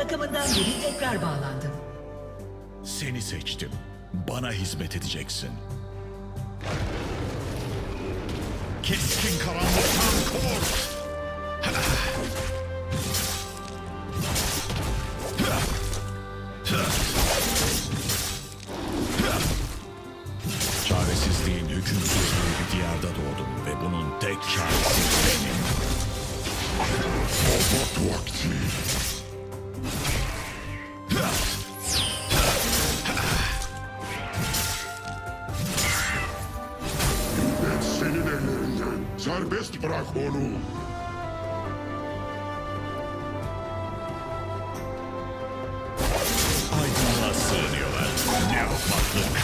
Takımından biri tekrar bağlandı. Seni seçtim. Bana hizmet edeceksin. Keskin karanlıktan kork. Çaresizliğin hüküm sürdüğü bir diyarda doğdum ve bunun tek çaresi benim. Sabah vakti. Serbest bırak onu. Aydınlığa sığınıyorlar. Ne ahmaklık.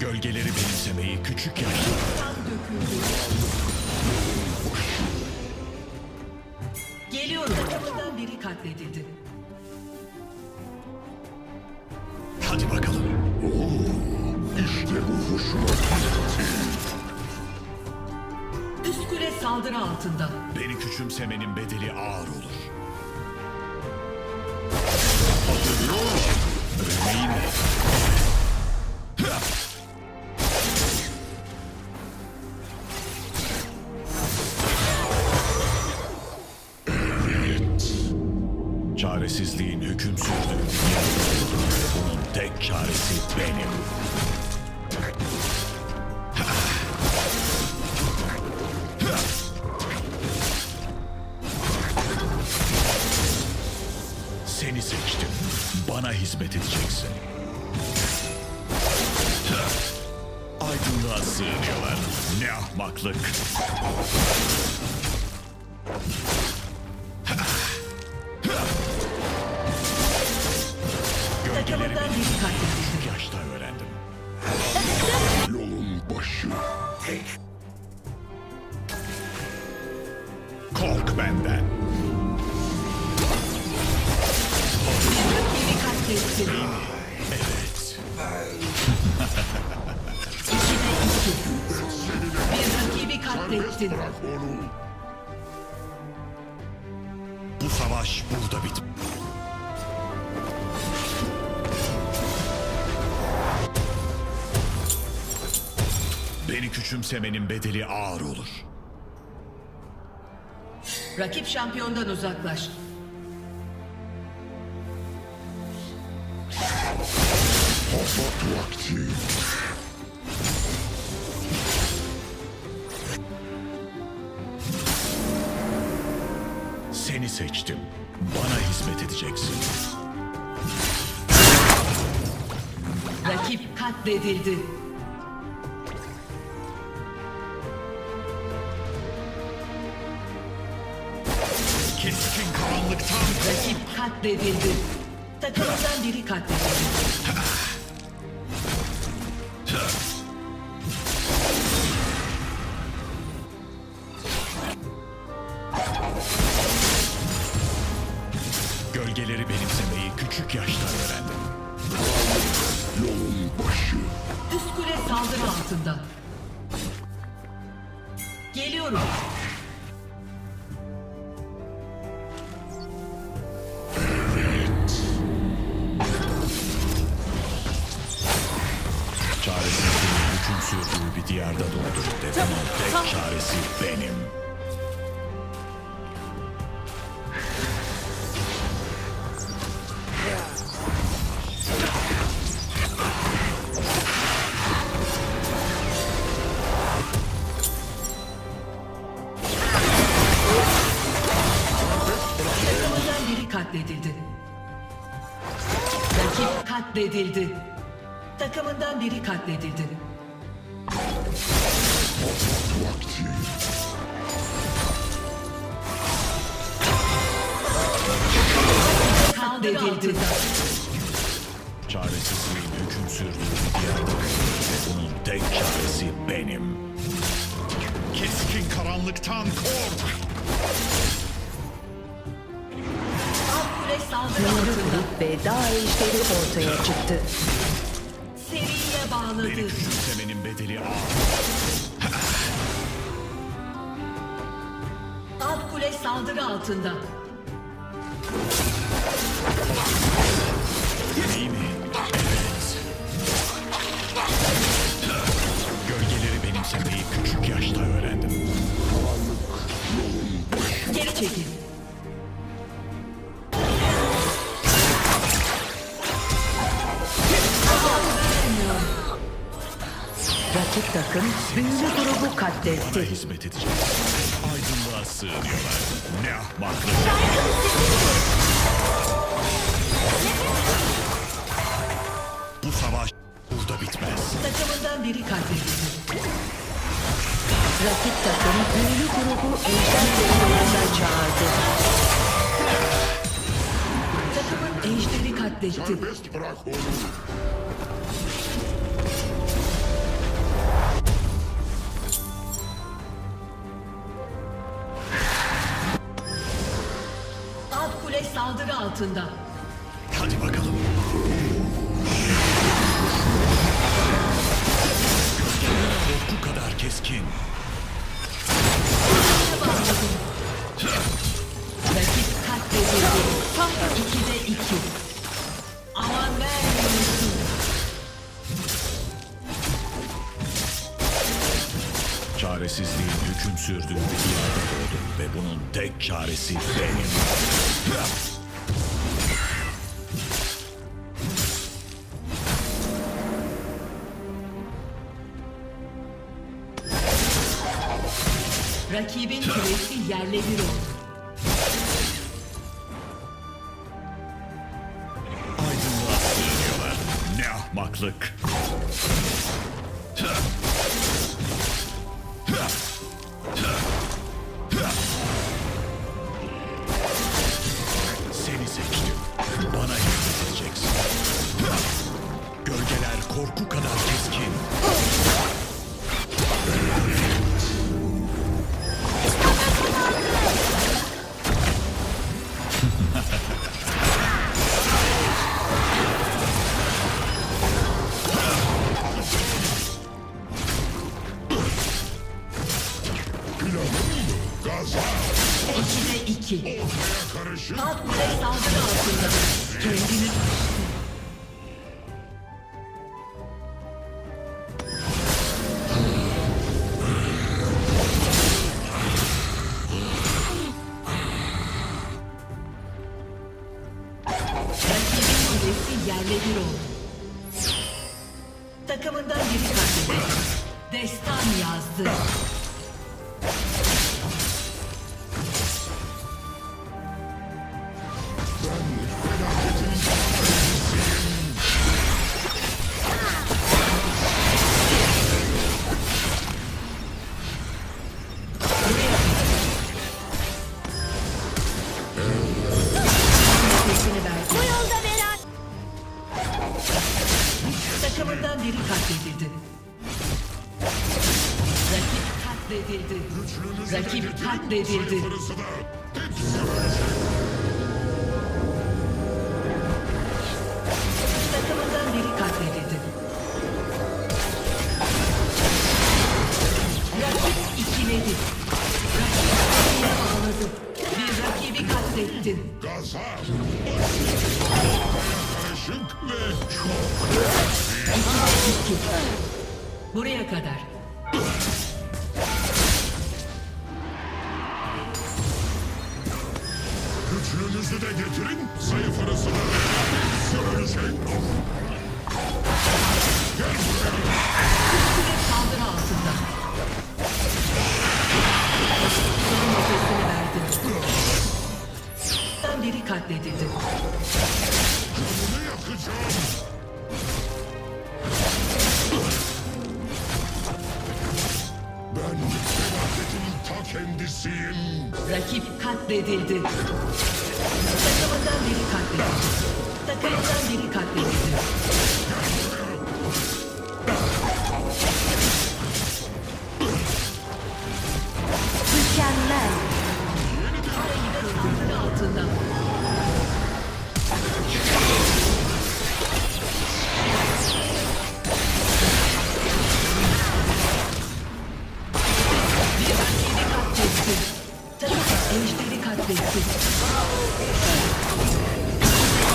Gölgeleri benimsemeyi küçük yaşta. Geliyorum. Biri katledildi. Saldırı altında. Beni küçümsemenin bedeli ağır olur. Ölmeyi mi? Çaresizliğin hüküm sürdüğü bunun tek çaresi benim. Hizmet edeceksin. Aydınlığa sığınıyorlar. Ne ahmaklık. Gölgeleri küçük yaşta öğrendim. Yolun başı. Kork onu. Bu savaş burada bit. Beni küçümsemenin bedeli ağır olur. Rakip şampiyondan uzaklaş. Sabah vakti. Seçtim. Bana hizmet edeceksin. Rakip katledildi. Keskin karanlıktan. Rakip katledildi. Takımından biri katledildi. Çaresizliğin hüküm sürdüğü bir diyarda doğdum. Ve bunun tek çaresi benim. Katledildi. Rakip katledildi. Takımından biri katledildi. Katledildi. Çaresizliğin hüküm sürdüğü bir. Ve bunun tek çaresi benim. Keskin karanlıktan kork. Alt kule saldırı altında. kurup ve dağ ejderi ortaya çıktı. Seriye Beni bağladı. küçümsemenin bedeli ağır. kule saldırı altında. İyi mi? Evet. Gölgeleri benimsemeyi küçük yaşta öğrendim. Geri çekil. Rakip takım büyülü grubu Bana katletti. hizmet edecek. Aydınlığa sığınıyorlar. Ne ahmaklık. Bu savaş burada bitmez. Takımından biri katledildi. Rakip takım büyülü grubu ejder yoluna çağırdı. Takımın ejderi katletti. Serbest bırak onu. Saldırı altında. Hadi bakalım. Korku kadar keskin. Rakip katledildi. İkide iki. Aman vermiyorsun. Çaresizliğin hüküm sürdüğü bir diyarda doğdum ve bunun tek çaresi benim. Rakibin kulesi yerle bir oldu. Aydınlığa sığınıyorlar. Ne ahmaklık. İkide iki. Alt kule saldırı altında. Kendini Rakip katledildi. Takımından biri katledildi. Rakip ikiledi. Rakip rakibini bağladı. Bir rakibi katlettin. Gaza. Ortaya karışık ve çok. Buraya kadar. Güçlünüzü de getirin, zayıfınızı da. Söyleyecek. Gel buraya. Saldırı altında. Son nefesini verdi. Takımdan biri katledildi. Bunu yakacağım. Kendisiyim. Rakip katledildi. Takımından biri katledildi. Takımından biri katledildi. Mükemmel. Saldırı altında. Ejderi katletti.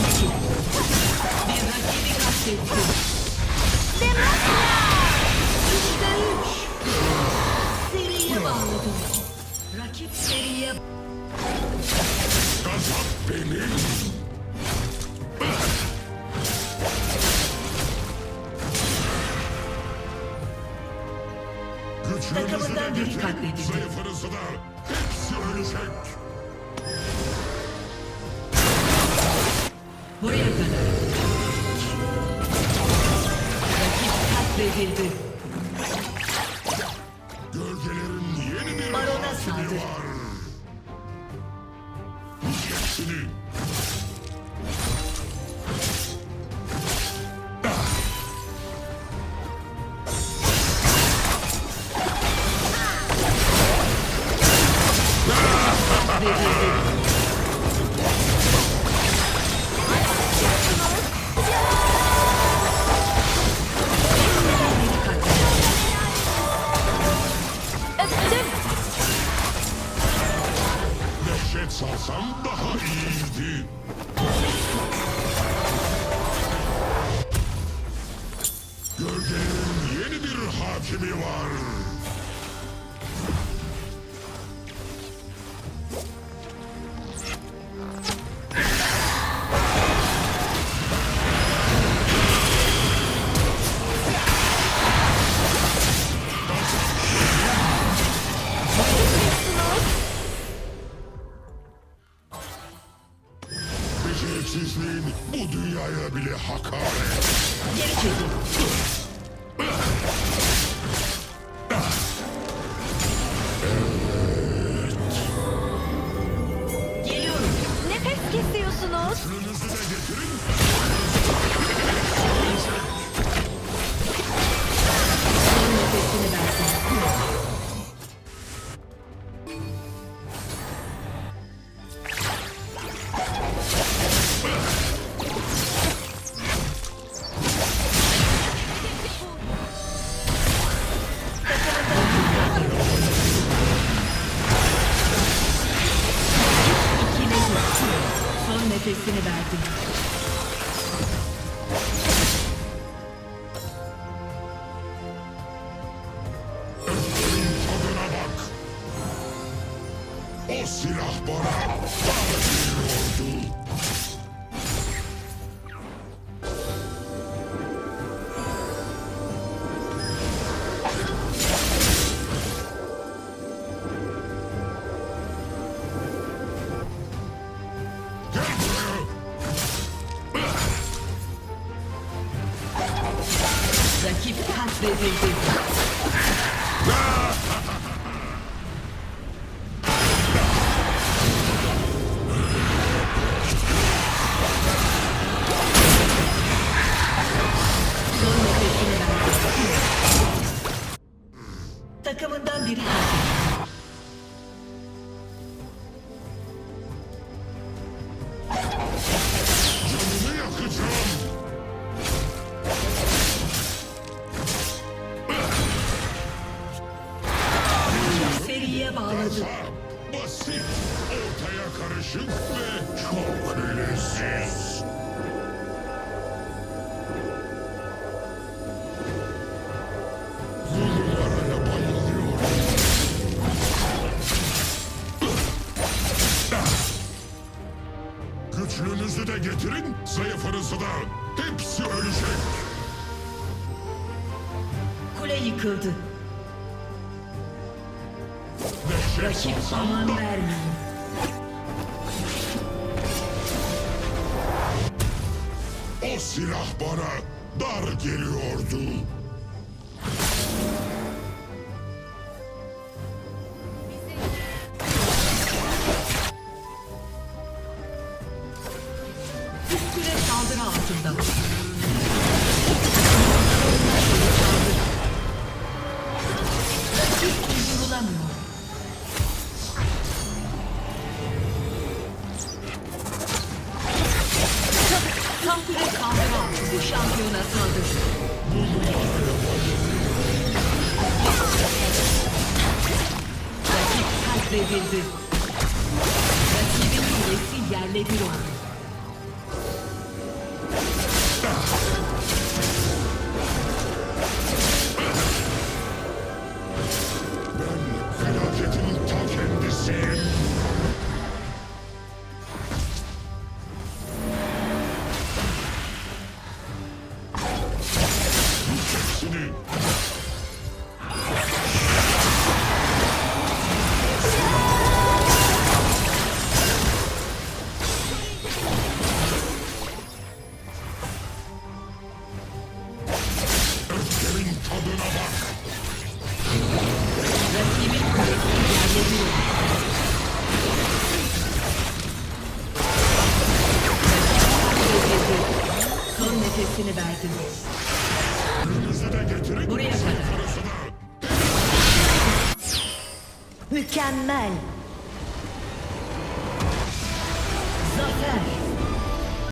İki. Bir rakibi katletti. Demokra! Üçte üç. Seriye bağladım. Rakip seriye... Gazap benim. Takımından biri katledildi. Zayıfınızı da Buraya kadar. Rakip katledildi. Yeah. Gücünüzü de getirin. Nefesini verdim. Tadına bak. O silah bana Rakip katledildi. Son Güçlünüzü de getirin, zayıfınızı da. Hepsi ölecek. Kule yıkıldı. Dehşet Rakip aman da vermiyor. o silah bana dar geliyordu. Üst kule saldırı altında.